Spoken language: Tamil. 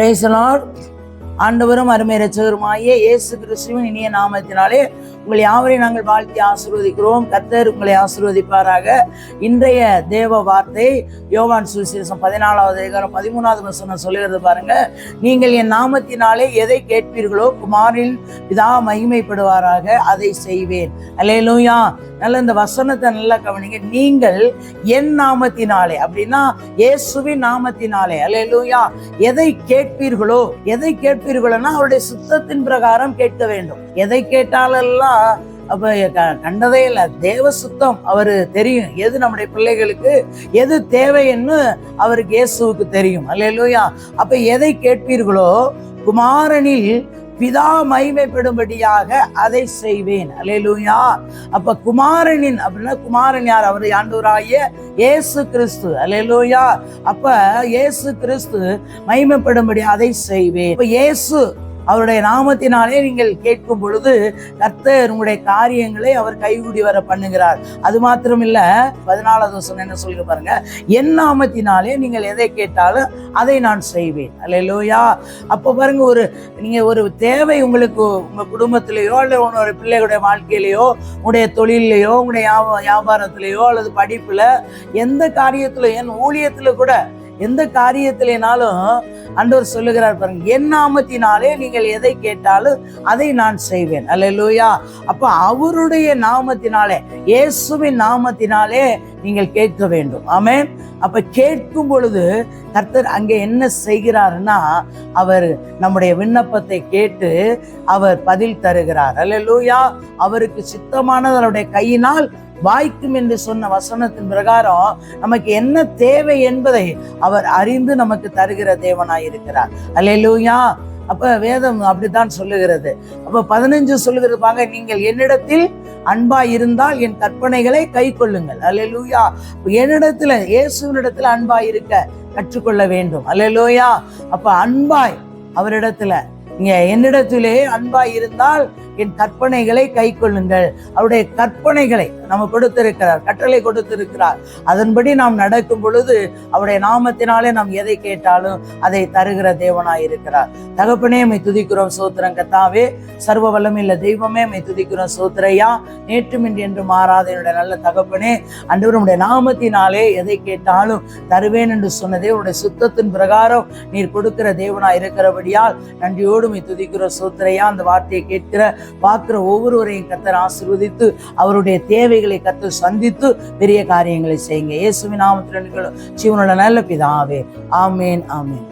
பிரேசலார் ஆண்டவரும் அருமை ரச்சகருமாகிய இயேசு கிறிஸ்துவின் இனிய நாமத்தினாலே உங்களை யாவரையும் நாங்கள் வாழ்த்தி ஆசிர்வதிக்கிறோம். கர்த்தர் உங்களை ஆசீர்வதிப்பாராக. இன்றைய தேவ வார்த்தை யோவான் சுவிசேஷம் பதினாலாவது அதிகாரம் பதிமூணாவது வசனம் சொல்லுகிறது பாருங்க. நீங்கள் என் நாமத்தினாலே எதை கேட்பீர்களோ குமாரில் பிதா மகிமைப்படுவாராக அதை செய்வேன். அல்லேலூயா நல்ல இந்த வசனத்தை நல்லா கவனிங்க. நீங்கள் என் நாமத்தினாலே அப்படின்னா இயேசுவின் நாமத்தினாலே அல்லேலூயா எதை கேட்பீர்களோ எதை கேட்பீர்களோன்னா அவருடைய சுத்தத்தின் பிரகாரம் கேட்க வேண்டும். எதை கேட்டாலெல்லாம் அப்போ க- கண்டதே இல்லை. தேவ சுத்தம் அவர் தெரியும். எது நம்முடைய பிள்ளைகளுக்கு எது தேவைன்னு அவருக்கு இயேசுவுக்கு தெரியும். அல்லேலூயா. அப்போ எதை கேட்பீர்களோ குமாரனில் பிதா மகிமைப்படும்படியாக அதை செய்வேன். அலையலூயா அப்ப குமாரனின் அப்படின்னா குமாரன் யார்? அவர் ஆண்டவராகிய இயேசு கிறிஸ்து. அலையலூயா அப்ப இயேசு கிறிஸ்து மகிமைப்படும்படி அதை செய்வேன். இப்ப இயேசு அவருடைய நாமத்தினாலே நீங்கள் கேட்கும் பொழுது கர்த்தர் உங்களுடைய காரியங்களை அவர் கைகூடி வர பண்ணுகிறார். அது மாத்திரம் இல்ல பதினாலாவது வருஷம் என்ன சொல்லி பாருங்க. என் நாமத்தினாலே நீங்கள் எதை கேட்டாலும் அதை நான் செய்வேன். அல்லேலூயா அப்போ பாருங்க ஒரு நீங்க ஒரு தேவை உங்களுக்கு உங்க குடும்பத்திலேயோ அல்லது உன்னோட பிள்ளைகளுடைய வாழ்க்கையிலேயோ உங்களுடைய தொழிலையோ உங்களுடைய வியாபாரத்திலேயோ அல்லது படிப்புல எந்த காரியத்தில் என் ஊழியத்தில் கூட எந்த காரியத்திலேனாலும் அன்றவர் சொல்லுகிறார் பாருங்க என் நாமத்தினாலே நீங்கள் எதை கேட்டாலும் அதை நான் செய்வேன். அல்ல லூயா அப்ப அவருடைய நாமத்தினாலே இயேசுவின் நாமத்தினாலே நீங்கள் கேட்க வேண்டும். ஆமே அப்ப கேட்கும் பொழுது கர்த்தர் அங்கே என்ன செய்கிறாருன்னா அவர் நம்முடைய விண்ணப்பத்தை கேட்டு அவர் பதில் தருகிறார். அல்ல லூயா அவருக்கு சித்தமானது அவருடைய கையினால் வாய்க்கும் என்று சொன்ன வசனத்தின் பிரகாரம் நமக்கு என்ன தேவை என்பதை அவர் அறிந்து நமக்கு தருகிற தேவனாய் இருக்கிறார். அல்லேலூயா அப்ப வேதம் அப்படித்தான் சொல்லுகிறது. அப்ப பதினஞ்சு சொல்லுகிறது பாங்க நீங்கள் என்னிடத்தில் அன்பா இருந்தால் என் கற்பனைகளை கை கொள்ளுங்கள். அல்லேலூயா என்னிடத்துல இயேசுவினிடத்துல அன்பாய் இருக்க கற்றுக்கொள்ள வேண்டும். அல்லேலூயா அப்ப அன்பாய் அவரிடத்துல நீங்க என்னிடத்திலே அன்பாய் இருந்தால் என் கற்பனைகளை கை கொள்ளுங்கள் அவருடைய கற்பனைகளை நம்ம கொடுத்திருக்கிறார் கட்டளை கொடுத்திருக்கிறார். அதன்படி நாம் நடக்கும் பொழுது அவருடைய நாமத்தினாலே நாம் எதை கேட்டாலும் அதை தருகிற தேவனாய் இருக்கிறார். தகப்பனே மை துதிக்கிறோம் சோத்திரம் கத்தாவே. சர்வ வல்லமையுள்ள தெய்வமே மை துதிக்கிறோம் சோத்திரையா. நேற்றும் இன்று என்று மாறாத என்னுடைய நல்ல தகப்பனே அன்றுவருடைய நாமத்தினாலே எதை கேட்டாலும் தருவேன் என்று சொன்னதே உடைய சுத்தத்தின் பிரகாரம் நீர் கொடுக்கிற தேவனாய் இருக்கிறபடியால் நன்றியோடு மை துதிக்கிறோம் சோத்திரையா. அந்த வார்த்தையை கேட்கிற பார்க்குற ஒவ்வொருவரையும் கத்தர் ஆசிர்வதித்து அவருடைய தேவைகளை கத்து சந்தித்து பெரிய காரியங்களை செய்யுங்க. இயேசுவின் நாமத்தில் ஜீவனோட நல்ல பிதாவே. ஆமேன் ஆமேன்.